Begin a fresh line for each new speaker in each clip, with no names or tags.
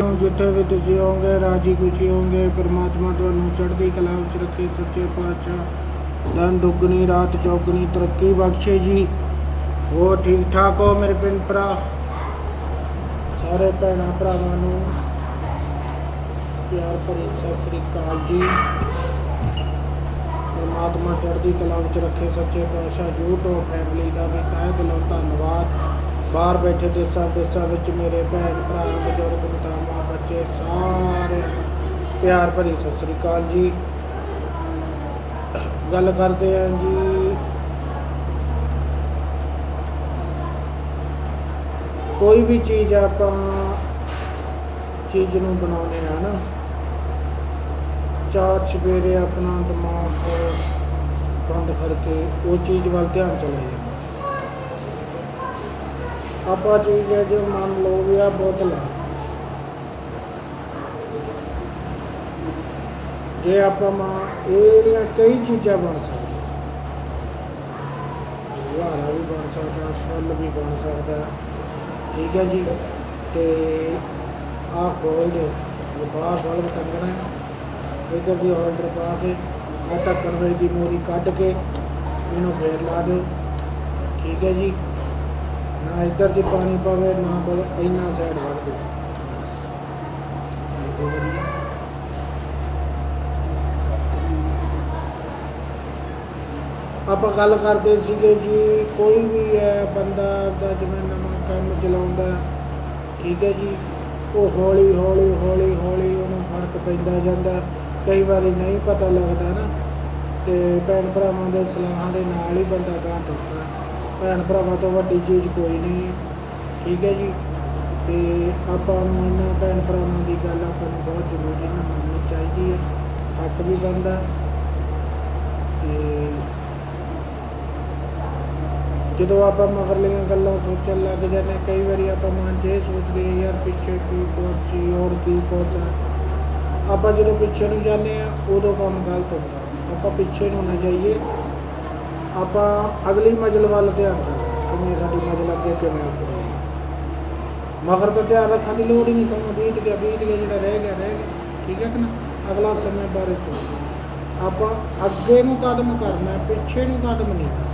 ਹੋ ਜਿੱਥੇ ਵੀ ਤੁਸੀਂ ਹੋਵੋਗੇ ਰਾਜੀ ਖੁਸ਼ੀ ਹੋਵੋਗੇ ਪ੍ਰਮਾਤਮਾ ਤੁਹਾਨੂੰ ਚੜ੍ਹਦੀ ਕਲਾ ਵਿੱਚ ਰੱਖੇ, ਸੱਚੇ ਪਾਤਸ਼ਾਹ। ਦਿਨ ਦੁੱਗਣੀ, ਰਾਤ ਚੌਗਣੀ, ਤਰੱਕੀ ਬਖਸ਼ੇ ਜੀ। ਉਹ ਠੀਕ ਠਾਕ ਹੋ ਮੇਰੇ ਪਿੰਡ ਭਰਾ? ਸਾਰੇ ਭੈਣਾਂ ਭਰਾਵਾਂ ਨੂੰ ਪਿਆਰ ਭਰੀ ਸਤਿ ਸ੍ਰੀ ਅਕਾਲ ਜੀ। ਪਰਮਾਤਮਾ ਚੜ੍ਹਦੀ ਕਲਾ ਵਿੱਚ ਰੱਖੇ, ਸੱਚੇ ਪਾਤਸ਼ਾਹ, YouTube ਫੈਮਿਲੀ ਦਾ ਵੀ ਤਹਿ ਦਿਲੋਂ ਧੰਨਵਾਦ। ਬਾਹਰ ਬੈਠੇ ਦੇਸਾਂ ਦੇਸਾਂ ਵਿੱਚ ਮੇਰੇ ਭੈਣ ਭਰਾ, ਬਜ਼ੁਰਗ ਬੱਚੇ ਸਾਰੇ ਪਿਆਰ ਭਰੀ ਸਤਿ ਸ੍ਰੀ ਅਕਾਲ ਜੀ। ਗੱਲ ਕਰਦੇ ਹਾਂ ਜੀ। ਕੋਈ ਵੀ ਚੀਜ਼ ਆਪਾਂ ਚੀਜ਼ ਨੂੰ ਬਣਾਉਂਦੇ ਆ ਨਾ, ਚਾਰ ਸਵੇਰੇ ਆਪਣਾ ਦਿਮਾਗ ਬੰਦ ਕਰਕੇ ਉਹ ਚੀਜ਼ ਵੱਲ ਧਿਆਨ ਚਲੇ ਜਾਂਦਾ ਆਪਾਂ ਚੀਜ਼ ਹੈ ਜੋ ਮੰਨ ਲਓ ਵੀ ਆ ਬੋਤਲ ਹੈ ਜੇ ਆਪਾਂ ਮਾ ਇਹਦੀਆਂ ਕਈ ਚੀਜ਼ਾਂ ਬਣ ਸਕਦੀਆਂ। ਲਾਰਾ ਵੀ ਬਣ ਸਕਦਾ, ਫਲ ਵੀ ਬਣ ਸਕਦਾ। ਠੀਕ ਹੈ ਜੀ? ਤੇ ਆਹ ਖੋਲ ਦਿਓ। ਇਹ ਬਾਹਰ ਟੰਗਣਾ। ਹੈ ਇੱਧਰ ਦੀ ਆਰਡਰ ਪਾ ਕੇ, ਆਹ ਢੱਕਣ ਵਿੱਚ ਦੀ ਮੋਰੀ ਕੱਢ ਕੇ, ਇਹਨੂੰ ਫੇਰ ਲਾ ਦਿਓ। ਠੀਕ ਹੈ ਜੀ? ਨਾ ਇੱਧਰ ਦੀ ਪਾਣੀ ਪਵੇ, ਨਾ ਪਵੇ, ਇੰਨਾ ਸਾਈਡ ਵੱਢ ਦਿਓ ਬਹੁਤ ਵਧੀਆ। ਆਪਾਂ ਗੱਲ ਕਰਦੇ ਸੀਗੇ ਜੀ, ਕੋਈ ਵੀ ਹੈ ਬੰਦਾ ਦਾ ਜਿਵੇਂ ਨਵਾਂ ਕੰਮ ਚਲਾਉਂਦਾ, ਠੀਕ ਹੈ ਜੀ, ਉਹ ਹੌਲੀ ਹੌਲੀ ਹੌਲੀ ਹੌਲੀ ਉਹਨੂੰ ਫ਼ਰਕ ਪੈਂਦਾ ਜਾਂਦਾ, ਕਈ ਵਾਰੀ ਨਹੀਂ ਪਤਾ ਲੱਗਦਾ ਨਾ, ਤੇ ਭੈਣ ਭਰਾਵਾਂ ਦੇ ਸਲਾਹਾਂ ਦੇ ਨਾਲ ਹੀ ਬੰਦਾ ਗਾਂ ਤੁਰਦਾ, ਭੈਣ ਭਰਾਵਾਂ ਤੋਂ ਵੱਡੀ ਚੀਜ਼ ਕੋਈ ਨਹੀਂ ਹੈ, ਠੀਕ ਹੈ ਜੀ, ਤੇ ਆਪਾਂ ਨੂੰ ਇਹਨਾਂ ਭੈਣ ਭਰਾਵਾਂ ਦੀ ਗੱਲ ਆਪਾਂ ਨੂੰ ਬਹੁਤ ਜ਼ਰੂਰੀ ਨਾਲ ਮੰਨਣੀ ਚਾਹੀਦੀ ਹੈ, ਹੱਕ ਵੀ ਬਣਦਾ, ਤੇ ਜਦੋਂ ਆਪਾਂ ਮਗਰਲੀਆਂ ਗੱਲਾਂ ਸੋਚਣ ਲੱਗ ਜਾਂਦੇ ਹਾਂ, ਕਈ ਵਾਰੀ ਆਪਾਂ ਮਨ 'ਚ ਇਹ ਸੋਚਦੇ ਹਾਂ, ਯਾਰ ਪਿੱਛੇ ਕੀ ਕੁਛ ਸੀ ਹੋਰ ਕੀ ਕੁਛ ਹੈ ਆਪਾਂ ਜਦੋਂ ਪਿੱਛੇ ਨੂੰ ਜਾਂਦੇ ਆ ਉਦੋਂ ਕੰਮ ਗਲਤ ਹੁੰਦਾ। ਆਪਾਂ ਪਿੱਛੇ ਨੂੰ ਨਾ ਜਾਈਏ। ਆਪਾਂ ਅਗਲੀ ਮੰਜ਼ਿਲ ਵੱਲ ਧਿਆਨ ਕਰਨਾ ਕਿਵੇਂ ਸਾਡੀ ਮੰਜ਼ਿਲ ਅੱਗੇ ਕਿਵੇਂ ਉੱਪਰ ਮਗਰ ਤਾਂ ਧਿਆਨ ਰੱਖਣ ਦੀ ਲੋੜ ਹੀ ਨਹੀਂ ਸਾਨੂੰ ਬੀਤ ਗਿਆ ਬੀਤ ਗਿਆ ਜਿਹੜਾ ਰਹਿ ਗਿਆ ਰਹਿ ਗਿਆ। ਠੀਕ ਹੈ ਕਿ ਨਾ? ਅਗਲਾ ਸਮੇਂ ਬਾਰੇ ਸੋਚਣਾ ਆਪਾਂ ਅੱਗੇ ਨੂੰ ਕਦਮ ਕਰਨਾ ਪਿੱਛੇ ਨੂੰ ਕਦਮ ਨਹੀਂ ਕਰਨਾ।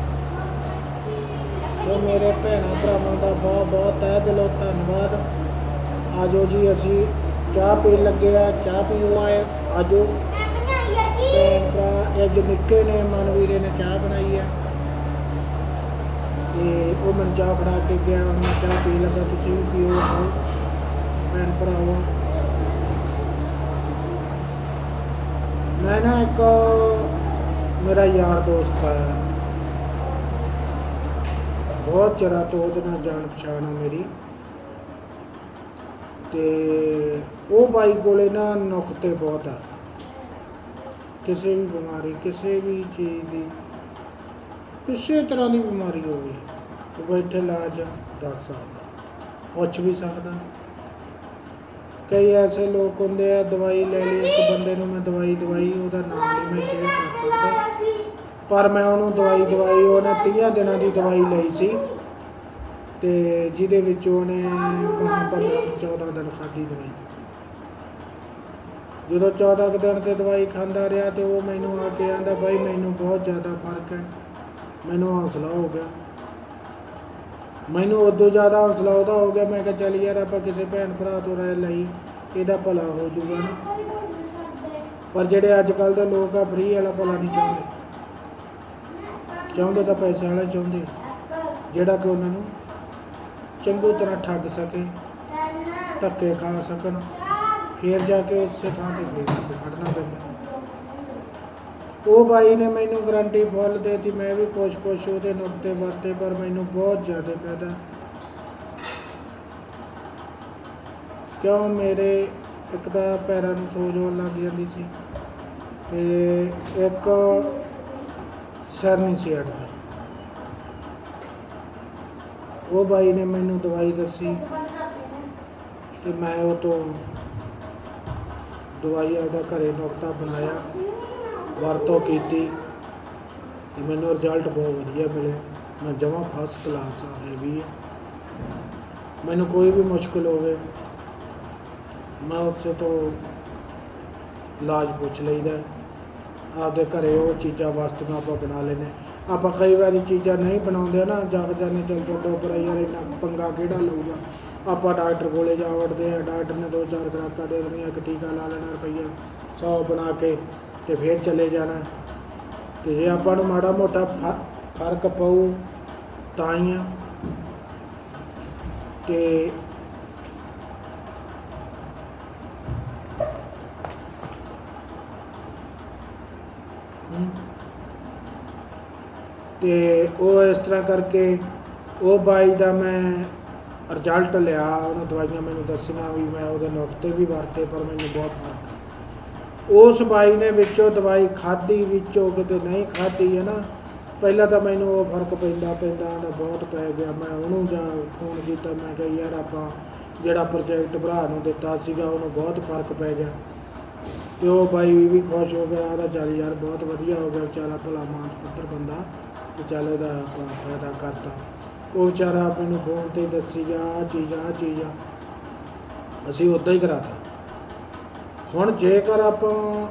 ਸੋ ਮੇਰੇ ਭੈਣਾਂ ਭਰਾਵਾਂ ਦਾ ਬਹੁਤ ਬਹੁਤ ਤਹਿ ਦਿਲੋਂ ਧੰਨਵਾਦ ਆਜੋ ਜੀ ਅਸੀਂ ਚਾਹ ਪੀਣ ਲੱਗੇ ਆ ਚਾਹ ਪੀਓ ਆਏ ਆਜੋ ਭੈਣ ਭਰਾ ਇਹ ਜੋ ਨਿੱਕੇ ਨੇ ਮਨਵੀਰੇ ਨੇ ਚਾਹ ਬਣਾਈ ਆ ਤੇ ਉਹ ਮੈਨੂੰ ਚਾਹ ਫੜਾ ਕੇ ਗਿਆ ਹੁਣ ਮੈਂ ਚਾਹ ਪੀ ਲੱਗਾ ਤੁਸੀਂ ਵੀ ਪੀਓ ਆਓ ਭੈਣ ਭਰਾਵਾ ਮੈਂ ਨਾ ਇੱਕ ਮੇਰਾ ਯਾਰ ਦੋਸਤ ਹੈ ਬਹੁਤ ਚਿਰਾਂ ਤੋਂ ਉਹਦੇ ਨਾਲ ਜਾਣ ਪਛਾਣ ਆ ਮੇਰੀ। ਤੇ ਉਹ ਬਾਈ ਕੋਲੇ ਨਾ ਨੁਕਤੇ ਬਹੁਤ ਆ। ਕਿਸੇ ਵੀ ਬਿਮਾਰੀ, ਕਿਸੇ ਵੀ ਚੀਜ਼ ਦੀ, ਕਿਸੇ ਤਰ੍ਹਾਂ ਦੀ ਬਿਮਾਰੀ ਹੋਵੇ, ਉਹ ਬੈਠੇ ਇਲਾਜ ਦੱਸ ਸਕਦਾ। ਪੁੱਛ ਵੀ ਸਕਦਾ। ਕਈ ਐਸੇ ਲੋਕ ਹੁੰਦੇ ਆ, ਦਵਾਈ ਲੈ ਲਈ ਇੱਕ ਬੰਦੇ ਨੂੰ, ਮੈਂ ਦਵਾਈ ਦਵਾਈ, ਉਹਦਾ ਨਾਮ ਨਹੀਂ ਮੈਂ ਸ਼ੇਅਰ ਕਰ ਸਕਦਾ। ਪਰ ਮੈਂ ਉਹਨੂੰ ਦਵਾਈ ਦਵਾਈ, ਉਹਨੇ 30 ਦਿਨਾਂ ਦੀ ਦਵਾਈ ਲਈ ਸੀ ਤੇ ਜਿਹਦੇ ਵਿੱਚ ਉਹਨੇ 15 ਤੋਂ 14 ਦਿਨ ਖਾਧੀ ਦਵਾਈ। ਜਦੋਂ 14 ਕੁ ਦਿਨ ਤੇ ਦਵਾਈ ਖਾਂਦਾ ਰਿਹਾ ਤੇ ਉਹ ਮੈਨੂੰ ਆ ਕੇ ਆਂਦਾ, ਬਾਈ, ਮੈਨੂੰ ਬਹੁਤ ਜ਼ਿਆਦਾ ਫ਼ਰਕ ਹੈ। ਮੈਨੂੰ ਹੌਸਲਾ ਹੋ ਗਿਆ। ਮੈਨੂੰ ਉਦੋਂ ਜ਼ਿਆਦਾ ਹੌਸਲਾ ਉਹਦਾ ਹੋ ਗਿਆ। ਮੈਂ ਕਿਹਾ, ਚੱਲ ਯਾਰ, ਆਪਾਂ ਕਿਸੇ ਭੈਣ ਭਰਾ ਤੋਂ ਰਹਿ ਲਈ। ਇਹਦਾ ਭਲਾ ਹੋ ਜਾਊਗਾ ਨਾ। ਪਰ ਜਿਹੜੇ ਅੱਜ ਕੱਲ ਦੇ ਲੋਕ ਆ ਫ੍ਰੀ ਵਾਲਾ ਭਲਾ ਨਹੀਂ ਚਾਹੁੰਦੇ। ਚਾਹੁੰਦੇ ਤਾਂ ਪੈਸੇ ਵਾਲਾ ਚਾਹੁੰਦੇ ਜਿਹੜਾ ਕਿ ਉਹਨਾਂ ਨੂੰ ਚੰਗੀ ਤਰ੍ਹਾਂ ਠੱਗ ਸਕੇ, ਧੱਕੇ ਖਾ ਸਕਣ, ਫਿਰ ਜਾ ਕੇ ਉਸੇ ਥਾਂ ਤੇ ਫੇਰ ਖੜਨਾ ਪੈਂਦਾ। ਉਹ ਬਾਈ ਨੇ ਮੈਨੂੰ ਗਰੰਟੀ ਫੁੱਲ ਦੇਤੀ, ਮੈਂ ਵੀ ਕੁਛ ਕੁਛ ਉਹਦੇ ਨੁਕਤੇ ਵਰਤੇ, ਪਰ ਮੈਨੂੰ ਬਹੁਤ ਜ਼ਿਆਦਾ ਫਾਇਦਾ। ਕਿਉਂ ਮੇਰੇ ਇੱਕ ਤਾਂ ਪੈਰਾਂ ਨੂੰ ਸੋਜ ਹੋਣ ਲੱਗ ਜਾਂਦੀ ਸੀ ਤੇ ਇੱਕ ਸਿਰ ਨਹੀਂ ਸੀ ਹਟਦਾ ਉਹ ਬਾਈ ਨੇ ਮੈਨੂੰ ਦਵਾਈ ਦੱਸੀ ਤੇ ਮੈਂ ਉਹ ਤੋਂ ਦਵਾਈ ਆਪਦਾ ਘਰੇ ਨੁਕਤਾ ਬਣਾਇਆ, ਵਰਤੋਂ ਕੀਤੀ ਤੇ ਮੈਨੂੰ ਰਿਜ਼ਲਟ ਬਹੁਤ ਵਧੀਆ ਮਿਲਿਆ। ਮੈਂ ਜਮਾਂ ਫਸਟ ਕਲਾਸ ਆ ਹੈ ਮੈਨੂੰ ਕੋਈ ਵੀ ਮੁਸ਼ਕਲ ਹੋਵੇ, ਮੈਂ ਉਸੇ ਤੋਂ ਇਲਾਜ ਪੁੱਛ ਲਈਦਾ। ਆਪਦੇ ਘਰੇ ਉਹ ਚੀਜ਼ਾਂ, ਵਸਤੂਆਂ ਆਪਾਂ ਬਣਾ ਲੈਨੇ ਆਪਾਂ ਕਈ ਵਾਰੀ ਚੀਜ਼ਾਂ ਨਹੀਂ ਬਣਾਉਂਦੇ ਨਾ, ਜਗ ਜਾਨੇ ਚੱਲ ਛੱਡੋ ਪਰ ਯਾਰ, ਇੰਨਾ ਪੰਗਾ ਕਿਹੜਾ ਲਊਗਾ? ਆਪਾਂ ਡਾਕਟਰ ਕੋਲੇ ਜਾ ਵੜਦੇ ਆ ਡਾਕਟਰ ਨੇ ਦੋ ਚਾਰ ਖੁਰਾਕਾਂ ਦੇ ਦੇਣੀਆਂ ਇੱਕ ਟੀਕਾ ਲਾ ਲੈਣਾ ਰੁਪਈਆ 100 ਬਣਾ ਕੇ ਤੇ ਫੇਰ ਚਲੇ ਜਾਣਾ। ਤੇ ਜੇ ਆਪਾਂ ਨੂੰ ਮਾੜਾ ਮੋਟਾ ਫ- ਫ਼ਰਕ ਪਊ ਤਾਂ ਹੀ ਆ। ਤੇ ਤੇ ਉਹ ਇਸ ਤਰ੍ਹਾਂ ਕਰਕੇ ਉਹ ਬਾਈ ਦਾ ਮੈਂ ਰਿਜ਼ਲਟ ਲਿਆ, ਉਹਨੇ ਦਵਾਈਆਂ ਮੈਨੂੰ ਦੱਸੀਆਂ ਵੀ ਮੈਂ ਉਹਦੇ ਨੁਕਤੇ ਵੀ ਵਰਤੇ, ਪਰ ਮੈਨੂੰ ਬਹੁਤ ਫ਼ਰਕ ਆ। ਉਸ ਬਾਈ ਨੇ ਵਿੱਚੋਂ ਦਵਾਈ ਖਾਧੀ, ਵਿੱਚੋਂ ਕਿਤੇ ਨਹੀਂ ਖਾਧੀ ਹੈ ਨਾ, ਪਹਿਲਾਂ ਤਾਂ ਮੈਨੂੰ ਉਹ ਫ਼ਰਕ ਪੈਂਦਾ ਪੈਂਦਾ ਦਾ ਬਹੁਤ ਪੈ ਗਿਆ। ਮੈਂ ਉਹਨੂੰ ਜਾਂ ਫੋਨ ਕੀਤਾ, ਮੈਂ ਕਿਹਾ ਯਾਰ ਆਪਾਂ ਜਿਹੜਾ ਪ੍ਰੋਜੈਕਟ ਭਰਾ ਨੂੰ ਦਿੱਤਾ ਸੀਗਾ, ਉਹਨੂੰ ਬਹੁਤ ਫ਼ਰਕ ਪੈ ਗਿਆ। ਤੇ ਉਹ ਬਾਈ ਵੀ ਖੁਸ਼ ਹੋ ਗਿਆ ਆਦਾ ਚੱਲ ਯਾਰ ਬਹੁਤ ਵਧੀਆ ਹੋ ਗਿਆ, ਵਿਚਾਰਾ ਭਲਾ ਮਾਨਸ ਪੁੱਤਰ ਬੰਦਾ। ਤੇ ਚੱਲ ਇਹਦਾ ਆਪਾਂ ਫਾਇਦਾ ਕਰਤਾ। ਉਹ ਵਿਚਾਰਾ ਆਪਾਂ ਨੂੰ ਫੋਨ ਤੇ ਦੱਸੀ ਜਾ ਆ ਚੀਜ਼ ਆ ਚੀਜ਼ ਆ। ਅਸੀਂ ਉਦਾਂ ਹੀ ਕਰਾਤਾ। ਹੁਣ ਜੇਕਰ ਆਪਾਂ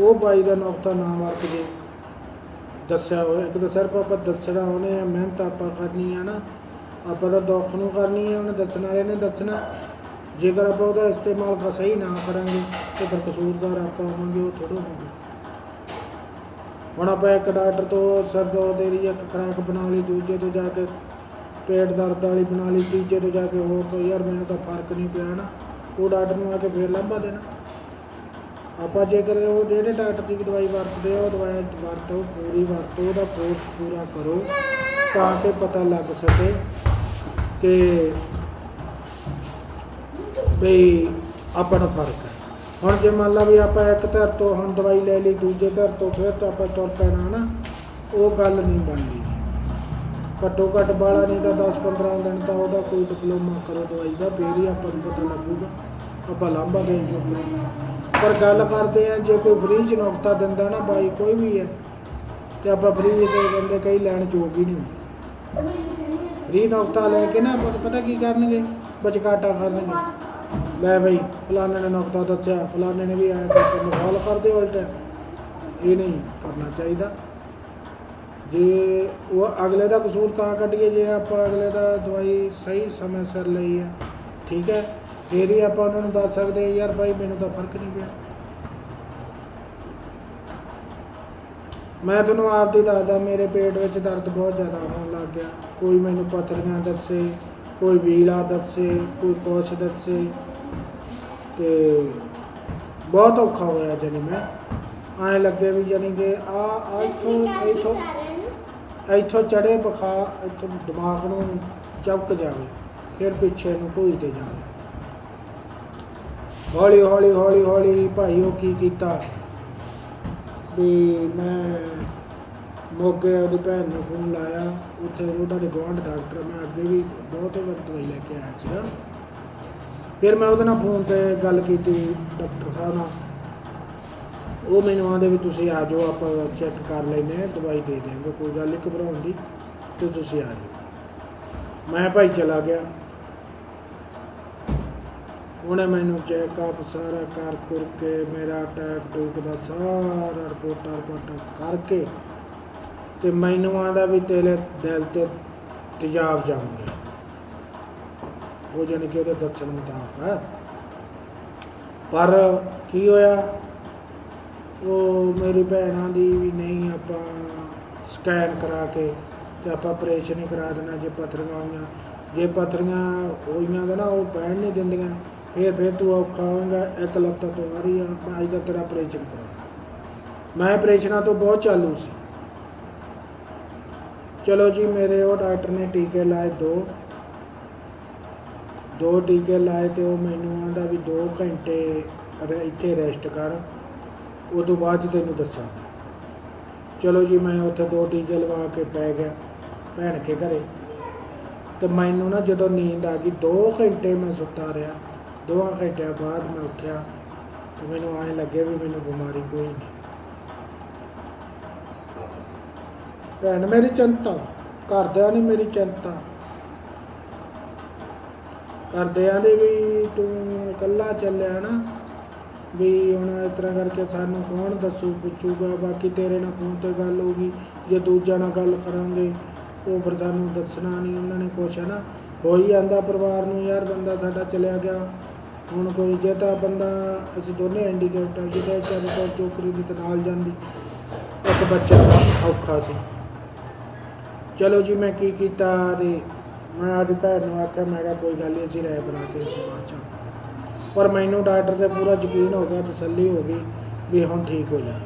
ਉਹ ਬਾਈ ਦਾ ਨੁਕਤਾ ਨਾ ਵਰਤ ਜੇ ਦੱਸਿਆ ਹੋਇਆ ਇੱਕ ਤਾਂ ਸਿਰਫ ਆਪਾਂ ਦੱਸਣਾ ਉਹਨੇ, ਮਿਹਨਤ ਆਪਾਂ ਕਰਨੀ ਆ ਨਾ। ਆਪਾਂ ਤਾਂ ਦੁੱਖ ਨੂੰ ਕਰਨੀ ਹੈ ਉਹਨੇ ਦੱਸਣ ਵਾਲੇ ਨੇ ਦੱਸਣਾ। ਜੇਕਰ ਆਪਾਂ ਉਹਦਾ ਇਸਤੇਮਾਲ ਕ- ਸਹੀ ਨਾ ਕਰਾਂਗੇ, ਤੇ ਫਿਰ ਕਸੂਰਦਾਰ ਆਪਾਂ ਹੋਵਾਂਗੇ, ਉਹ ਥੋੜ੍ਹਾ ਹੋਊਗਾ ਹੁਣ ਆਪਾਂ ਇੱਕ ਡਾਕਟਰ ਤੋਂ ਸਿਰ ਦਰਦ ਦੀ ਇੱਕ ਖੁਰਾਕ ਬਣਾ ਲਈ, ਦੂਜੇ ਤੋਂ ਜਾ ਕੇ ਪੇਟ ਦਰਦ ਵਾਲੀ ਬਣਾ ਲਈ, ਤੀਜੇ ਤੋਂ ਜਾ ਕੇ ਹੋਰ ਕੋਈ ਯਾਰ ਮੈਨੂੰ ਤਾਂ ਫ਼ਰਕ ਨਹੀਂ ਪਿਆ ਨਾ। ਉਹ ਡਾਕਟਰ ਨੂੰ ਆ ਕੇ ਫੇਰ ਲੰਬਾ ਦੇਣਾ। ਆਪਾਂ ਜੇਕਰ ਉਹ ਜਿਹੜੇ ਡਾਕਟਰ ਦੀ ਦਵਾਈ ਵਰਤਦੇ ਆ, ਉਹ ਦਵਾਈ ਵਰਤੋ, ਪੂਰੀ ਵਰਤੋ, ਉਹਦਾ ਕੋਰਸ ਪੂਰਾ ਕਰੋ, ਤਾਂ ਕਿ ਪਤਾ ਲੱਗ ਸਕੇ ਕਿ ਬਈ ਆਪਾਂ ਨੂੰ ਫ਼ਰਕ ਹੁਣ ਜੇ ਮੰਨ ਲਾ ਵੀ ਆਪਾਂ ਇੱਕ ਧਰ ਤੋਂ ਹੁਣ ਦਵਾਈ ਲੈ ਲਈ, ਦੂਜੇ ਧਰ ਤੋਂ ਫਿਰ ਤਾਂ ਆਪਾਂ ਤੁਰ ਪੈਣਾ ਨਾ ਉਹ ਗੱਲ ਨਹੀਂ ਬਣਦੀ। ਘੱਟੋ ਘੱਟ ਬਾਲਾ ਨਹੀਂ ਤਾਂ 10 15 ਦਿਨ ਤਾਂ ਉਹਦਾ ਕੋਈ ਡਿਪਲੋਮਾ ਕਰੋ, ਦਵਾਈ ਦਾ, ਫੇਰ ਹੀ ਆਪਾਂ ਨੂੰ ਪਤਾ ਲੱਗੂਗਾ। ਆਪਾਂ ਲਾਂਭਾ ਦੇਣ ਜੋਗੇ ਹਾਂ। ਪਰ ਗੱਲ ਕਰਦੇ ਆ ਜੇ ਕੋਈ ਫ੍ਰੀ ਚ ਨੁਕਤਾ ਦਿੰਦਾ ਨਾ ਬਾਈ, ਕੋਈ ਵੀ ਹੈ, ਤੇ ਆਪਾਂ ਫ੍ਰੀ ਦੇ ਬੰਦੇ ਕਈ ਲੈਣ ਜੋਗ ਹੀ ਨਹੀਂ ਹੁੰਦੇ। ਫ੍ਰੀ ਨੁਕਤਾ ਲੈ ਕੇ ਨਾ ਆਪਾਂ ਪਤਾ ਕੀ ਕਰਨਗੇ? ਬਚਕਾਟਾ ਕਰਨਗੇ। ਲੈ ਬਈ, ਫਲਾਣੇ ਨੇ ਨੁਕਤਾ ਦੱਸਿਆ, ਫਲਾਣੇ ਨੇ ਵੀ ਆਇਆ ਕਰਕੇ ਮਖੌਲ ਕਰਦੇ ਉਲਟਾ। ਇਹ ਨਹੀਂ ਕਰਨਾ ਚਾਹੀਦਾ। ਜੇ ਉਹ ਅਗਲੇ ਦਾ ਕਸੂਰ ਤਾਂ ਕੱਢੀਏ, ਜੇ ਆਪਾਂ ਅਗਲੇ ਦਾ ਦਵਾਈ ਸਹੀ ਸਮੇਂ ਸਿਰ ਲਈ ਹੈ ਠੀਕ ਹੈ। ਫਿਰ ਹੀ ਆਪਾਂ ਉਹਨਾਂ ਨੂੰ ਦੱਸ ਸਕਦੇ ਯਾਰ ਭਾਈ ਮੈਨੂੰ ਤਾਂ ਫ਼ਰਕ ਨਹੀਂ ਪਿਆ। ਮੈਂ ਤੁਹਾਨੂੰ ਆਪ ਦੀ ਦੱਸਦਾ, ਮੇਰੇ ਪੇਟ ਵਿੱਚ ਦਰਦ ਬਹੁਤ ਜ਼ਿਆਦਾ ਹੋਣ ਲੱਗ ਗਿਆ। ਕੋਈ ਮੈਨੂੰ ਪਥਰੀਆਂ ਦੱਸੇ ਕੋਈ ਵੀਲਾ ਦੱਸੇ ਕੋਈ ਕੁਛ ਦੱਸੇ। ਤੇ ਬਹੁਤ ਔਖਾ ਹੋਇਆ ਜਾਨੀ ਮੈਂ। ਐਂ ਲੱਗੇ ਵੀ ਜਾਨੀ ਕਿ ਆ ਇੱਥੋਂ ਇੱਥੋਂ ਇੱਥੋਂ ਚੜੇ ਬਖਾ ਇੱਥੋਂ ਦਿਮਾਗ ਨੂੰ ਚੌਕ ਜਾਵੇ ਫਿਰ ਪਿੱਛੇ ਨੂੰ ਤੇ ਜਾਵੇ। ਹੌਲੀ ਹੌਲੀ ਹੌਲੀ ਹੌਲੀ ਭਾਈ ਉਹ ਕੀ ਕੀਤਾ? ਵੀ ਮੈਂ ਮੋਗੇ ਉਹਦੀ ਭੈਣ ਨੂੰ ਫੋਨ ਲਾਇਆ, ਉੱਥੇ ਉਹਨਾਂ ਦੇ ਗੁਆਂਢ ਡਾਕਟਰ ਮੈਂ ਅੱਗੇ ਵੀ ਬਹੁਤ ਵਾਰ ਦਵਾਈ ਲੈ ਕੇ ਆਇਆ ਸੀਗਾ। ਫਿਰ ਮੈਂ ਉਹਦੇ ਨਾਲ ਫੋਨ ਤੇ ਗੱਲ ਕੀਤੀ ਡਾਕਟਰ ਸਾਹਿਬ ਨਾਲ। ਉਹ ਮੈਨੂੰ ਆਂਦੇ ਵੀ ਤੁਸੀਂ ਆ ਜਾਓ, ਆਪਾਂ ਚੈੱਕ ਕਰ ਲੈਨੇ ਆ ਦਵਾਈ ਦੇ ਦਿਆਂਗੇ, ਕੋਈ ਗੱਲ ਨਹੀਂ ਘਬਰਾਉਣ ਦੀ, ਤੇ ਤੁਸੀਂ ਆ ਜਾਓ। ਮੈਂ ਭਾਈ ਚਲਾ ਗਿਆ। ਉਹਨੇ ਮੈਨੂੰ ਚੈੱਕਅਪ ਸਾਰਾ ਕਰ ਕਰ ਕੇ, ਮੇਰਾ ਅਟੈਕ ਟੂਕ ਦਾ ਸਾਰਾ ਰਿਪੋਰਟਾਂ ਰਿਪੋਰਟਾਂ ਕਰਕੇ ਤੇ ਮੈਨੂੰ ਆਂਦਾ ਵੀ ਤੇਰੇ ਦਿਲ ਤੇ ਤੇਜ਼ਾਬ ਜੰਮ ਗਿਆ ਉਹ ਜਾਣੀ ਕਿ ਉਹਦੇ ਦੱਸਣ ਮੁਤਾਬਕ ਹੈ ਪਰ ਕੀ ਹੋਇਆ? ਉਹ ਮੇਰੀ ਭੈਣਾਂ ਦੀ ਵੀ ਨਹੀਂ ਆਪਾਂ ਸਕੈਨ ਕਰਾ ਕੇ ਤੇ ਆਪਾਂ ਆਪਰੇਸ਼ਨ ਹੀ ਕਰਾ ਦੇਣਾ ਜੇ ਪੱਥਰੀਆਂ ਹੋਈਆਂ। ਜੇ ਪੱਥਰੀਆਂ ਹੋਈਆਂ ਤਾਂ ਨਾ ਉਹ ਬਹਿਣ ਨਹੀਂ ਦਿੰਦੀਆਂ। ਫਿਰ ਫਿਰ ਤੂੰ ਔਖਾ ਹੋਵੇਂਗਾ ਇੱਕ ਲੱਤ ਤੋਂ ਆ ਰਹੀ ਆ। ਅੱਜ ਤੱਕ ਤੇਰਾ ਆਪਰੇਸ਼ਨ ਕਰਾਉਣਾ। ਮੈਂ ਆਪਰੇਸ਼ਨਾਂ ਤੋਂ ਬਹੁਤ ਚਾਲੂ ਸੀ। ਚਲੋ ਜੀ, ਮੇਰੇ ਉਹ ਡਾਕਟਰ ਨੇ ਟੀਕੇ ਲਾਏ ਦੋ। ਦੋ ਟੀਕੇ ਲਾਏ ਤੇ ਉਹ ਮੈਨੂੰ ਆਂਦਾ ਵੀ 2 ਘੰਟੇ ਇੱਥੇ ਰੈਸਟ ਕਰ। ਉਹ ਤੋਂ ਬਾਅਦ ਤੈਨੂੰ ਦੱਸਾਂ ਚਲੋ ਜੀ, ਮੈਂ ਉੱਥੇ ਦੋ ਟੀਕੇ ਲਵਾ ਕੇ ਪੈ ਗਿਆ ਭੈਣ ਕੇ ਘਰੇ। ਤੇ ਮੈਨੂੰ ਨਾ ਜਦੋਂ ਨੀਂਦ ਆ ਗਈ 2 ਘੰਟੇ ਮੈਂ ਸੁੱਤਾ ਰਿਹਾ। ਦੋਆਂ ਘੰਟਿਆਂ ਬਾਅਦ ਮੈਂ ਉੱਠਿਆ ਤੇ ਮੈਨੂੰ ਐਂ ਲੱਗੇ ਵੀ ਮੈਨੂੰ ਬਿਮਾਰੀ ਕੋਈ ਨਹੀਂ ਭੈਣ ਮੇਰੀ ਚਿੰਤਾ ਕਰਦਿਆਂ ਨਹੀਂ ਮੇਰੀ ਚਿੰਤਾ। ਕਰਦਿਆਂ ਦੇ ਵੀ ਤੂੰ ਇਕੱਲਾ ਚੱਲਿਆ ਨਾ, ਵੀ ਹੁਣ ਇਸ ਤਰ੍ਹਾਂ ਕਰਕੇ ਸਾਨੂੰ ਕੌਣ ਦੱਸੂ, ਪੁੱਛੂਗਾ, ਬਾਕੀ ਤੇਰੇ ਨਾਲ ਫੋਨ ਤੇ ਗੱਲ ਹੋਊਗੀ ਜੇ ਦੂਜਿਆਂ ਨਾਲ ਗੱਲ ਕਰਾਂਗੇ, ਉਹ ਫਿਰ ਸਾਨੂੰ ਦੱਸਣਾ ਨਹੀਂ, ਉਹਨਾਂ ਨੇ ਕੁਛ, ਹੈ ਨਾ। ਹੋ ਹੀ ਜਾਂਦਾ ਪਰਿਵਾਰ ਨੂੰ, ਯਾਰ ਬੰਦਾ ਸਾਡਾ ਚਲਿਆ ਗਿਆ, ਹੁਣ ਕੋਈ ਜੇ ਤਾਂ ਬੰਦਾ, ਅਸੀਂ ਦੋਨੇ ਹੈਂਡੀਕੈਪਟ ਆ, ਜਿਹਦੇ ਚਾਰੇ ਚੋਕਰੀ ਦੀ ਤਨਾਲ ਜਾਂਦੀ। ਇੱਕ ਬੱਚਾ ਔਖਾ ਸੀ। ਚਲੋ ਜੀ ਮੈਂ ਕੀ ਕੀਤਾ ਤੇ ਮੈਂ ਆਪਦੀ ਭੈਣ ਨੂੰ ਆਖਿਆ ਮੈਂ ਕਿਹਾ ਕੋਈ ਗੱਲ ਨਹੀਂ ਅਸੀਂ ਰਾਏ ਬਣਾ ਕੇ ਅਸੀਂ ਬਾਅਦ ਚ ਆਵਾਂਗੇ। ਪਰ ਮੈਨੂੰ ਡਾਕਟਰ ਤੇ ਪੂਰਾ ਯਕੀਨ ਹੋ ਗਿਆ ਤਸੱਲੀ ਹੋ ਗਈ ਵੀ ਹੁਣ ਠੀਕ ਹੋ ਜਾ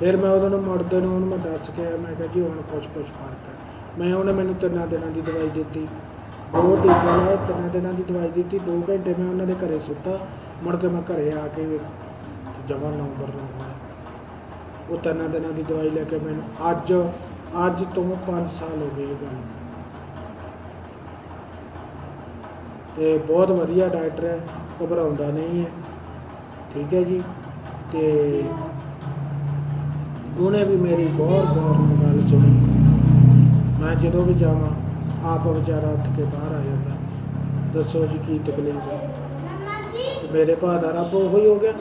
ਫਿਰ ਮੈਂ ਉਹਨਾਂ ਨੂੰ ਮੁੜਦੇ ਨੂੰ ਉਹਨੂੰ ਮੈਂ ਦੱਸ ਕੇ ਆਇਆ, ਮੈਂ ਕਿਹਾ ਜੀ ਹੁਣ ਕੁਛ ਕੁਛ ਫ਼ਰਕ ਹੈ। ਮੈਂ ਉਹਨੇ ਮੈਨੂੰ ਤਿੰਨਾਂ ਦਿਨਾਂ ਦੀ ਦਵਾਈ ਦਿੱਤੀ। ਦੋ ਟੀਕੇ ਲਾਏ ਤਿੰਨਾਂ ਦਿਨਾਂ ਦੀ ਦਵਾਈ ਦਿੱਤੀ। 2 ਘੰਟੇ ਮੈਂ ਉਹਨਾਂ ਦੇ ਘਰੇ ਸੁੱਤਾ ਮੁੜ ਕੇ ਮੈਂ ਘਰੇ ਆ ਕੇ ਜਵਾਂ ਨੰਬਰ ਨੂੰ ਹੋਇਆ ਉਹ ਤਿੰਨਾਂ ਦਿਨਾਂ ਦੀ ਦਵਾਈ ਲੈ ਕੇ ਮੈਨੂੰ ਅੱਜ ਅੱਜ ਤੋਂ 5 ਸਾਲ ਹੋ ਗਏ ਇਹ ਗੱਲ ਨੂੰ। ਤੇ ਬਹੁਤ ਵਧੀਆ ਡਾਕਟਰ ਹੈ, ਘਬਰਾਉਂਦਾ ਨਹੀਂ ਹੈ। ਠੀਕ ਹੈ ਜੀ, ਤੇ ਉਹਨੇ ਵੀ ਮੇਰੀ ਗੌਰ ਗੌਰ ਗੱਲ ਸੁਣੀ। ਮੈਂ ਜਦੋਂ ਵੀ ਜਾਵਾਂ, ਆਪ ਵਿਚਾਰਾ ਉੱਠ ਕੇ ਬਾਹਰ ਆ ਜਾਂਦਾ। ਦੱਸੋ ਜੀ ਕੀ ਤਕਲੀਫ ਹੈ? ਮੇਰੇ ਭਾਅ ਦਾ ਰੱਬ ਉਹੀ ਹੋ ਗਿਆ।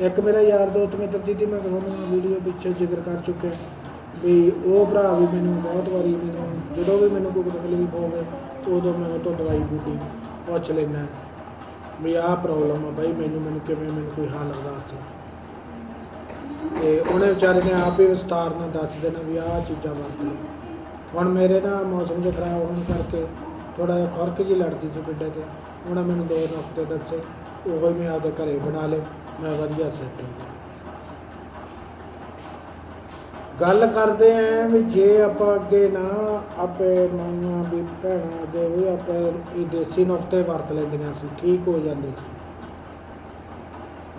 ਇੱਕ ਮੇਰਾ ਯਾਰ ਦੋਸਤ ਮਿੱਤਰ ਜੀ ਦੀ ਮੈਂ ਤੁਹਾਨੂੰ ਵੀਡੀਓ ਪਿੱਛੇ ਜ਼ਿਕਰ ਕਰ ਚੁੱਕਿਆ। ਵੀ ਉਹ ਭਰਾ ਵੀ ਮੈਨੂੰ ਬਹੁਤ ਵਾਰੀ ਮੈਨੂੰ, ਜਦੋਂ ਵੀ ਮੈਨੂੰ ਕੋਈ ਤਕਲੀਫ ਹੋਵੇ, ਉਦੋਂ ਮੈਂ ਉਹ ਤੋਂ ਦਵਾਈ ਬੂਟੀ ਪੁੱਛ ਲੈਂਦਾ। ਵੀ ਆਹ ਪ੍ਰੋਬਲਮ ਆ ਬਾਈ, ਮੈਨੂੰ ਮੈਨੂੰ ਕਿਵੇਂ, ਮੈਨੂੰ ਕੋਈ ਹੱਲ ਦੱਸ। ਤੇ ਉਹਨੇ ਵਿਚਾਰੇ ਨੇ ਆਪ ਹੀ ਵਿਸਤਾਰ ਨਾਲ ਦੱਸ ਦੇਣਾ ਵੀ ਆਹ ਚੀਜ਼ਾਂ ਵਰਤ ਲਓ ਹੁਣ ਮੇਰੇ ਨਾ ਮੌਸਮ ਦੇ ਖਰਾਬ ਹੋਣ ਕਰਕੇ ਥੋੜਾ ਜਿਹਾ ਖੁਰਕ ਜੀ ਲੜਦੀ ਸੀ ਪਿੱਡੇ ਤੇ। ਉਹਨੇ ਮੈਨੂੰ ਦੋ ਨੁਕਤੇ ਦੱਸੇ, ਉਹੋ ਹੀ ਮੈਂ ਆਪਦੇ ਘਰੇ ਬਣਾ ਲਏ, ਮੈਂ ਵਧੀਆ ਸੈੱਟ ਹੋ ਗਿਆ। ਗੱਲ ਕਰਦੇ ਆਂ ਵੀ ਜੇ ਆਪਾਂ ਅੱਗੇ ਨਾ ਆਪੇ ਮਾਈਆਂ ਵੀ ਭੈਣਾਂ ਅੱਗੇ ਵੀ ਆਪਾਂ ਇਹ ਦੇਸੀ ਨੁਕਤੇ ਵਰਤ ਲੈਂਦੀਆਂ ਸੀ, ਠੀਕ ਹੋ ਜਾਂਦੇ ਸੀ।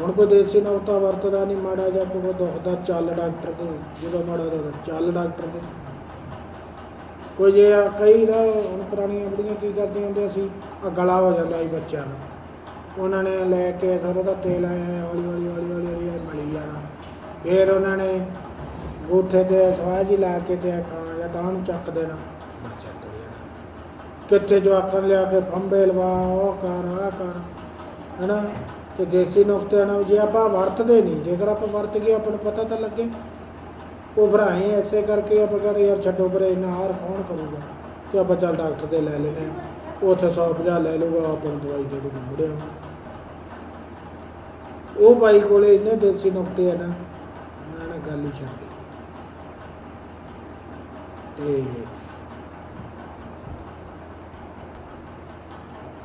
ਹੁਣ ਕੋਈ ਦੇਸੀ ਨੁਕਤਾ ਵਰਤਦਾ ਨਹੀਂ, ਮਾੜਾ ਜਿਹਾ ਕੋਈ ਦੁਖਦਾ ਚੱਲ ਡਾਕਟਰ ਦੇ, ਜਦੋਂ ਮਾੜਾ ਜਿਹਾ ਚੱਲ ਡਾਕਟਰ ਦੇ। ਕੋਈ ਜੇ ਕਈ ਨਾ ਹੁਣ ਪੁਰਾਣੀਆਂ ਬੁੜੀਆਂ ਕੀ ਕਰਦੀਆਂ ਹੁੰਦੀਆਂ ਸੀ ਆ ਗਲਾ ਹੋ ਜਾਂਦਾ ਸੀ ਬੱਚਿਆਂ ਦਾ। ਉਹਨਾਂ ਨੇ ਲੈ ਕੇ ਸਰੋਂ ਦਾ ਤੇਲ ਆਇਆ ਹੌਲੀ ਹੌਲੀ ਹੌਲੀ ਹੌਲੀ ਹੌਲੀ ਮਲੀ ਜਾਣਾ। ਫਿਰ ਉਹਨਾਂ ਨੇ ਗੂਠੇ ਤੇ ਸਵਾਜ ਜੀ ਲਾ ਕੇ ਤੇ ਕਾਂ ਜਾਂ ਤਾਂ ਨੂੰ ਚੱਕ ਦੇਣਾ। ਬੱਚਾ ਤੁਰ ਜਾਣਾ ਕਿੱਥੇ ਜਵਾਕਾਂ ਲਿਆ ਕੇ ਫੰਬੇ ਲਵਾ, ਉਹ ਕਰ ਆ ਕਰ, ਹੈਨਾ? ਤੇ ਦੇਸੀ ਨੁਕਤੇ ਨਾਲ ਜੇ ਆਪਾਂ ਵਰਤਦੇ ਨਹੀਂ, ਜੇਕਰ ਆਪਾਂ ਵਰਤ ਗਏ, ਆਪਾਂ ਨੂੰ ਪਤਾ ਤਾਂ ਲੱਗੇ। ਉਹ ਭਰਾਏ ਐਸੇ ਕਰਕੇ ਆਪਾਂ ਕਹਿੰਦੇ, ਯਾਰ ਛੱਡੋ ਪਰੇ ਇੰਨਾ ਹਾਰ ਕੌਣ ਕਰੂਗਾ? ਤੇ ਆਪਾਂ ਚੱਲ ਡਾਕਟਰ ਦੇ ਲੈ ਲੈਨੇ ਆ ਉੱਥੇ 150 ਲੈ ਲਊਗਾ, ਆਪਾਂ ਨੂੰ ਦਵਾਈ ਦੇ ਦੂਗਾ ਮੁੜਿਆ ਉਹ ਬਾਈ ਕੋਲੇ ਇੰਨੇ ਦੇਸੀ ਨੁਕਤੇ ਆ ਨਾ, ਮੈਂ ਨਾ ਗੱਲ ਹੀ ਛੱਡ ਤੇ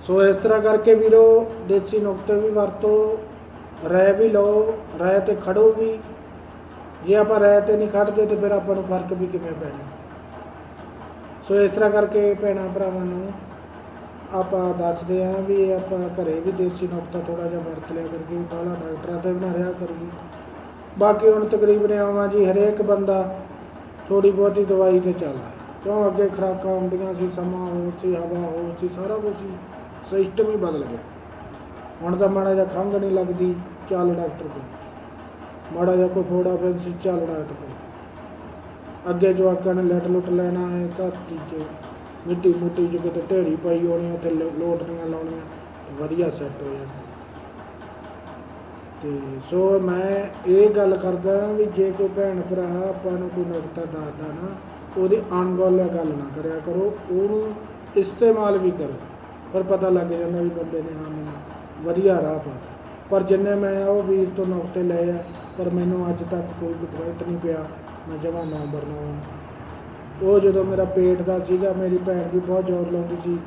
ਸੋ ਇਸ ਤਰ੍ਹਾਂ ਕਰਕੇ ਵੀਰੋ, ਦੇਸੀ ਨੁਕਤੇ ਵੀ ਵਰਤੋ ਰਹਿ ਵੀ ਲਓ ਰਹਿ ਤੇ ਖੜੋ ਵੀ। ਜੇ ਆਪਾਂ ਰਹਿ ਤੇ ਨਹੀਂ ਖੜਦੇ ਤੇ ਫਿਰ ਆਪਾਂ ਨੂੰ ਫ਼ਰਕ ਵੀ ਕਿਵੇਂ ਪੈਣਾ? ਸੋ ਇਸ ਤਰ੍ਹਾਂ ਕਰਕੇ ਭੈਣਾਂ ਭਰਾਵਾਂ ਨੂੰ ਆਪਾਂ ਦੱਸਦੇ ਆਂ ਵੀ ਆਪਾਂ ਘਰੇ ਵੀ ਦੇਸੀ ਨੁਕਤਾ ਥੋੜਾ ਜਿਹਾ ਵਰਤ ਲਿਆ ਕਰਕੇ ਬਾਹਲਾ ਡਾਕਟਰਾਂ ਤੇ ਵੀ ਨਾ ਰਿਹਾ ਕਰੂਗੀ ਬਾਕੀ ਹੁਣ ਤਕਰੀਬਨ ਆਵਾਂ ਜੀ ਹਰੇਕ ਬੰਦਾ ਥੋੜੀ ਬਹੁਤੀ ਦਵਾਈ ਤੇ ਚੱਲਦਾ ਕਿਉਂ? ਅੱਗੇ ਖੁਰਾਕਾਂ ਹੁੰਦੀਆਂ ਸੀ, ਸਮਾਂ ਹੋਰ ਸੀ, ਹਵਾ ਹੋਰ ਸੀ, ਸਾਰਾ ਕੁਝ ਹੀ ਸਿਸਟਮ ਹੀ ਬਦਲ ਗਿਆ। ਹੁਣ ਤਾਂ ਮਾੜਾ ਜਿਹਾ ਖੰਘ ਨਹੀਂ ਲੱਗਦੀ, ਚੱਲ ਡਾਕਟਰ ਕੋਲ। ਮਾੜਾ ਜਿਹਾ ਕੋਈ ਫੋੜਾ ਫਿਰ ਸੀ ਚੱਲ ਡਾਕਟਰ ਕੋਲ। ਅੱਗੇ ਜਵਾਕਾਂ ਨੇ ਲੈਟ ਲੁੱਟ ਲੈਣਾ ਹੈ ਧਰਤੀ 'ਚ ਮਿੱਟੀ ਮੁੱਟੀ 'ਚ ਕਿਤੇ ਢੇਰੀ ਪਾਈ ਹੋਣੀ ਉੱਥੇ ਲੋ- ਲੋਟਣੀਆਂ ਲਾਉਣੀਆਂ, ਵਧੀਆ ਸੈੱਟ ਹੋ ਜਾਣਾ ਤੇ ਸੋ ਮੈਂ ਇਹ ਗੱਲ ਕਰਦਾ ਵੀ ਜੇ ਕੋਈ ਭੈਣ ਭਰਾ ਆਪਾਂ ਨੂੰ ਕੋਈ ਨੁਕਤਾ ਦੱਸਦਾ ਨਾ, ਉਹਦੀ ਅਣਗੌਲਿਆ ਗੱਲ ਨਾ ਕਰਿਆ ਕਰੋ, ਉਹਨੂੰ ਇਸਤੇਮਾਲ ਵੀ ਕਰੋ। ਪਰ ਪਤਾ ਲੱਗ ਜਾਂਦਾ ਵੀ ਬੰਦੇ ਨੇ ਹਾਂ ਮੈਨੂੰ ਵਧੀਆ ਰਾਹ ਪਾਤਾ। ਪਰ ਜਿੰਨੇ ਮੈਂ ਉਹ ਵੀਰ ਤੋਂ ਨੁਕਤੇ ਲਏ ਆ, ਪਰ ਮੈਨੂੰ ਅੱਜ ਤੱਕ ਕੋਈ ਰਿਜ਼ਲਟ ਨਹੀਂ ਪਿਆ, ਮੈਂ ਜਮਾ ਨੰਬਰ ਨਾ ਉਹ ਜਦੋਂ ਮੇਰਾ ਪੇਟ ਦਾ ਸੀਗਾ, ਮੇਰੀ ਭੈਣ ਦੀ ਬਹੁਤ ਜ਼ੋਰ ਲਾਉਂਦੀ ਸੀ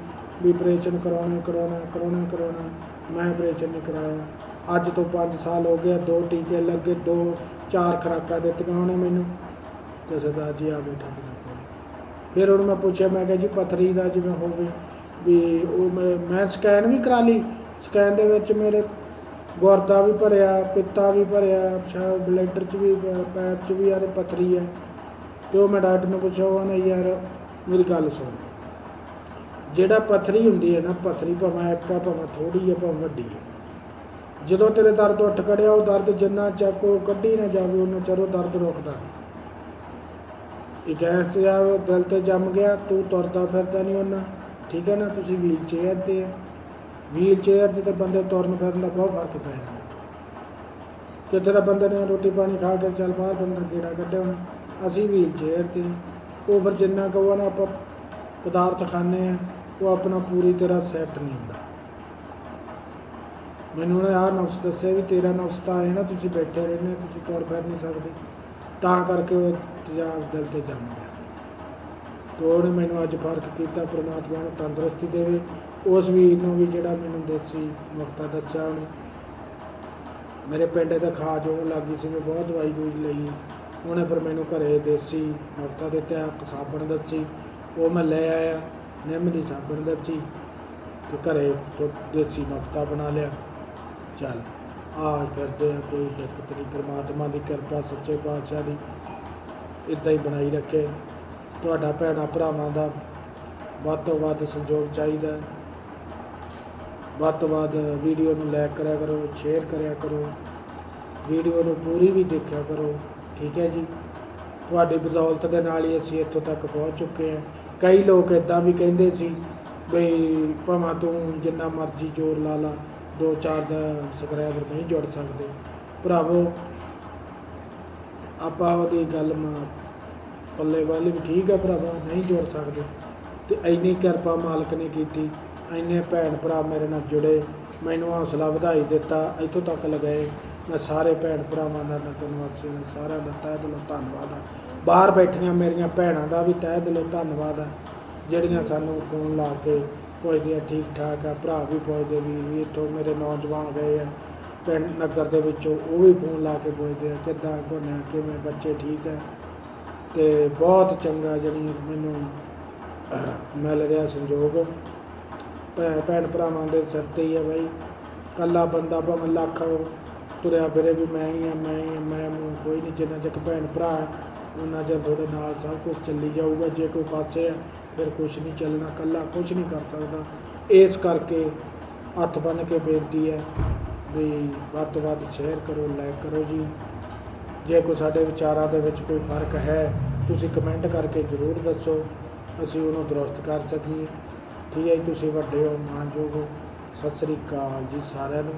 ਵੀ ਆਪਰੇਸ਼ਨ ਕਰਾਉਣਾ ਹੀ ਕਰਾਉਣਾ ਕਰਾਉਣਾ ਕਰਾਉਣਾ, ਮੈਂ ਆਪਰੇਸ਼ਨ ਨਹੀਂ ਕਰਾਇਆ। ਅੱਜ ਤੋਂ 5 ਸਾਲ ਹੋ ਗਿਆ ਦੋ ਟੀਕੇ ਲੱਗੇ, ਦੋ, ਚਾਰ ਖੁਰਾਕਾਂ ਦਿੱਤੀਆਂ ਉਹਨੇ ਮੈਨੂੰ ਤੇ ਸਰਦਾਰ ਜੀ ਆ ਬੈਠਾ ਤੇ ਕੋਲ। ਫਿਰ ਉਹਨੂੰ ਮੈਂ ਪੁੱਛਿਆ, ਮੈਂ ਕਿਹਾ ਜੀ ਪਥਰੀ ਦਾ ਜਿਵੇਂ ਹੋਵੇ ਵੀ ਉਹ ਮੈਂ ਮੈਂ ਸਕੈਨ ਵੀ ਕਰਾ ਲਈ। ਸਕੈਨ ਦੇ ਵਿੱਚ ਮੇਰੇ ਗੁਰਦਾ ਵੀ ਭਰਿਆ, ਪਿੱਤਾ ਵੀ ਭਰਿਆ ਸ਼ਾਇਦ ਬਲੈਡਰ 'ਚ ਵੀ, ਪੈਪ 'ਚ ਵੀ ਯਾਰ ਪਥਰੀ ਹੈ ਤੇ ਉਹ ਮੈਂ ਡਾਕਟਰ ਨੂੰ ਪੁੱਛਿਆ ਉਹਨੇ ਯਾਰ, ਮੇਰੀ ਗੱਲ ਸੁਣ। ਜਿਹੜਾ ਪਥਰੀ ਹੁੰਦੀ ਹੈ ਨਾ, ਪਥਰੀ ਭਾਵੇਂ ਇੱਕ ਆ, ਭਾਵੇਂ ਥੋੜੀ ਹੈ ਭਾਵੇਂ ਵੱਡੀ ਹੈ ਜਦੋਂ ਤੇਰੇ ਦਰਦ ਉੱਠ ਖੜਿਆ, ਉਹ ਦਰਦ ਜਿੰਨਾ ਚੱਕੋ ਕੱਢੀ ਨਾ ਜਾਵੇ ਉਹਨਾਂ ਚਿਰ ਦਰਦ ਰੁਕਦਾ ਨਹੀਂ। ਇਹ ਗੈਸ ਤੇ ਆ ਦਿਲ ਤੇ ਜੰਮ ਗਿਆ, ਤੂੰ ਤੁਰਦਾ ਫਿਰਦਾ ਨਹੀਂ ਉਹਨਾਂ ਠੀਕ ਹੈ ਨਾ, ਤੁਸੀਂ ਵੀਲ ਚੇਅਰ ਤੇ ਆ। ਵੀਲ ਚੇਅਰ 'ਤੇ ਤਾਂ ਬੰਦੇ ਤੁਰਨ ਫਿਰਨ ਦਾ ਬਹੁਤ ਫ਼ਰਕ ਪੈ ਜਾਂਦਾ। ਜਿੱਥੇ ਤਾਂ ਬੰਦੇ ਨੇ ਰੋਟੀ ਪਾਣੀ ਖਾ ਕੇ ਚੱਲ ਬਾਹਰ ਬੰਦਰ ਗੇੜਾ ਕੱਢਿਆ ਹੋਣਾ। ਅਸੀਂ ਵੀਲ ਚੇਅਰ ਤੇ ਉਹ ਫਿਰ ਜਿੰਨਾ ਕਹੋ ਨਾ ਆਪਾਂ ਪਦਾਰਥ ਖਾਂਦੇ ਆ, ਉਹ ਆਪਣਾ ਪੂਰੀ ਤਰ੍ਹਾਂ ਸੈੱਟ ਨਹੀਂ ਹੁੰਦਾ। ਮੈਨੂੰ ਉਹਨੇ ਆਹ ਨੁਕਸ ਦੱਸਿਆ ਵੀ ਤੇਰਾ ਨੁਕਸ ਤਾਂ ਹੈ ਨਾ ਤੁਸੀਂ ਬੈਠੇ ਰਹਿੰਦੇ ਹੋ, ਤੁਸੀਂ ਤੁਰ ਫਿਰ ਨਹੀਂ ਸਕਦੇ। ਤਾਂ ਕਰਕੇ ਉਹ ਤੇਜ਼ਾਬ ਦਿਲ ਤੇ ਜੰਮ ਗਿਆ। ਤੇ ਉਹਨੇ ਮੈਨੂੰ ਅੱਜ ਫ਼ਰਕ ਕੀਤਾ ਪ੍ਰਮਾਤਮਾ ਨੂੰ ਤੰਦਰੁਸਤੀ ਦੇਵੇ। ਉਸ ਵੀਰ ਨੂੰ ਵੀ ਜਿਹੜਾ ਮੈਨੂੰ ਦੇਸੀ ਨੁਕਤਾ ਦੱਸਿਆ ਉਹਨੇ। ਮੇਰੇ ਪਿੰਡ ਤੇ ਖਾਜ ਹੋਣ ਲੱਗੀ ਸੀ ਮੈਂ ਬਹੁਤ ਦਵਾਈ ਦੂਈ ਲਈ। ਉਹਨੇ ਪਰ ਮੈਨੂੰ ਘਰੇ ਦੇਸੀ ਨੁਕਤਾ ਦਿੱਤਾ ਇੱਕ ਸਾਬਣ ਦੱਸੀ। ਉਹ ਮੈਂ ਲੈ ਆਇਆ ਨਿੰਮ ਦੀ ਸਾਬਣ ਦੱਸੀ ਤੇ ਘਰੇ ਤੋਂ ਦੇਸੀ ਨੁਕਤਾ ਬਣਾ ਲਿਆ। ਚੱਲ ਆ ਫਿਰਦੇ ਆ ਕੋਈ ਦਿੱਕਤ ਨਹੀਂ, ਪਰਮਾਤਮਾ ਦੀ ਕਿਰਪਾ, ਸੱਚੇ ਪਾਤਸ਼ਾਹ ਦੀ। ਇਦਾਂ ਹੀ ਬਣਾਈ ਰੱਖੇ। ਤੁਹਾਡਾ ਭੈਣਾਂ ਭਰਾਵਾਂ ਦਾ ਵੱਧ ਤੋਂ ਵੱਧ ਸਹਿਯੋਗ ਚਾਹੀਦਾ ਹੈ। ਵੱਧ ਤੋਂ ਵੱਧ ਵੀਡੀਓ ਨੂੰ ਲਾਈਕ ਕਰਿਆ ਕਰੋ ਸ਼ੇਅਰ ਕਰਿਆ ਕਰੋ। ਵੀਡੀਓ ਨੂੰ ਪੂਰੀ ਵੀ ਦੇਖਿਆ ਕਰੋ, ਠੀਕ ਹੈ ਜੀ? ਤੁਹਾਡੀ ਬਦੌਲਤ ਦੇ ਨਾਲ ਹੀ ਅਸੀਂ ਇੱਥੋਂ ਤੱਕ ਪਹੁੰਚ ਚੁੱਕੇ ਹਾਂ। ਕਈ ਲੋਕ ਇਦਾਂ ਵੀ ਕਹਿੰਦੇ ਸੀ, ਬਈ ਭਾਵੇਂ ਤੂੰ ਜਿੰਨਾ ਮਰਜ਼ੀ ਜ਼ੋਰ ਲਾ ਲਾ। ਦੋ ਚਾਰ ਦਾ ਸਬਸਕ੍ਰਾਈਬਰ ਨਹੀਂ ਜੁੜ ਸਕਦੇ। ਭਰਾਵੋ, ਆਪਾਂ ਉਹਦੀ ਗੱਲ ਮਾ ਪੱਲੇ ਵਾਲੀ ਵੀ ਠੀਕ ਆ ਭਰਾਵਾ, ਨਹੀਂ ਜੁੜ ਸਕਦੇ। ਤੇ ਇੰਨੀ ਕਿਰਪਾ ਮਾਲਕ ਨੇ ਕੀਤੀ, ਇੰਨੇ ਭੈਣ ਭਰਾ ਮੇਰੇ ਨਾਲ ਜੁੜੇ, ਮੈਨੂੰ ਹੌਸਲਾ ਵਧਾਈ ਦਿੱਤਾ, ਇੱਥੋਂ ਤੱਕ ਲਗਾਏ। ਮੈਂ ਸਾਰੇ ਭੈਣ ਭਰਾਵਾਂ ਦਾ, ਨਗਰ ਨਿਵਾਸੀਆਂ ਦਾ ਸਾਰਿਆਂ ਦਾ ਤਹਿ ਦਿਲੋਂ ਧੰਨਵਾਦ ਆ। ਬਾਹਰ ਬੈਠੀਆਂ ਮੇਰੀਆਂ ਭੈਣਾਂ ਦਾ ਵੀ ਤਹਿ ਦਿਲੋਂ ਧੰਨਵਾਦ ਆ, ਜਿਹੜੀਆਂ ਸਾਨੂੰ ਫੋਨ ਲਾ ਕੇ ਪੁੱਛਦੀਆਂ ਠੀਕ ਠਾਕ ਆ ਭਰਾ ਵੀ ਪੁੱਛਦੇ ਵੀ ਵੀ ਇੱਥੋਂ ਮੇਰੇ ਨੌਜਵਾਨ ਗਏ ਆ ਪਿੰਡ ਨਗਰ ਦੇ ਵਿੱਚੋਂ ਉਹ ਵੀ ਫੋਨ ਲਾ ਕੇ ਪੁੱਛਦੇ ਆ ਕਿੱਦਾਂ ਘੁੰਮਿਆ ਕਿਵੇਂ ਬੱਚੇ ਠੀਕ ਹੈ ਤੇ ਬਹੁਤ ਚੰਗਾ ਜਿਹੜੀ ਮੈਨੂੰ ਮਿਲ ਰਿਹਾ ਸੰਯੋਗ ਭੈ- ਭੈਣ ਭਰਾਵਾਂ ਦੇ ਸਿਰ ਤੇ ਹੀ ਆ ਬਾਈ। ਕੱਲਾ ਬੰਦਾ ਭਾਵੇਂ ਲੱਖ ਤੁਰਿਆ ਫਿਰੇ ਵੀ ਮੈਂ ਹੀ ਆ ਮੈਂ ਹੀ ਆ ਮੈਂ ਮੂੰਹ ਕੋਈ ਨਹੀਂ ਜਿੰਨਾ ਚਿਰ ਭੈਣ ਭਰਾ ਹੈ, ਉਹਨਾਂ ਚਿਰ ਤੁਹਾਡੇ ਨਾਲ ਸਭ ਕੁਝ ਚੱਲੀ ਜਾਊਗਾ ਜੇ ਕੋਈ ਪਾਸੇ ਹੈ ਫਿਰ ਕੁਝ ਨਹੀਂ ਚੱਲਣਾ ਕੱਲਾ ਕੁਝ ਨਹੀਂ ਕਰ ਸਕਦਾ। ਇਸ ਕਰਕੇ ਹੱਥ ਬੰਨ ਕੇ ਬੇਨਤੀ ਹੈ ਵੀ ਵੱਧ ਤੋਂ ਵੱਧ ਸ਼ੇਅਰ ਕਰੋ ਲਾਈਕ ਕਰੋ ਜੀ। ਜੇ ਕੋਈ ਸਾਡੇ ਵਿਚਾਰਾਂ ਦੇ ਵਿੱਚ ਕੋਈ ਫ਼ਰਕ ਹੈ, ਤੁਸੀਂ ਕਮੈਂਟ ਕਰਕੇ ਜ਼ਰੂਰ ਦੱਸੋ। ਅਸੀਂ ਉਹਨੂੰ ਦਰੁਸਤ ਕਰ ਸਕੀਏ। ਠੀਕ ਹੈ ਜੀ, ਤੁਸੀਂ ਵੱਡੇ ਹੋ, ਮਾਨਯੋਗ ਹੋ। ਸਤਿ ਸ੍ਰੀ ਅਕਾਲ ਜੀ ਸਾਰਿਆਂ ਨੂੰ।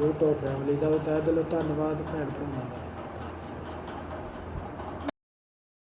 YouTube ਫੈਮਿਲੀ ਦਾ ਵੀ ਤਹਿ ਦਿਲੋਂ ਧੰਨਵਾਦ, ਭੈਣ ਭਰਾਵਾਂ ਦਾ।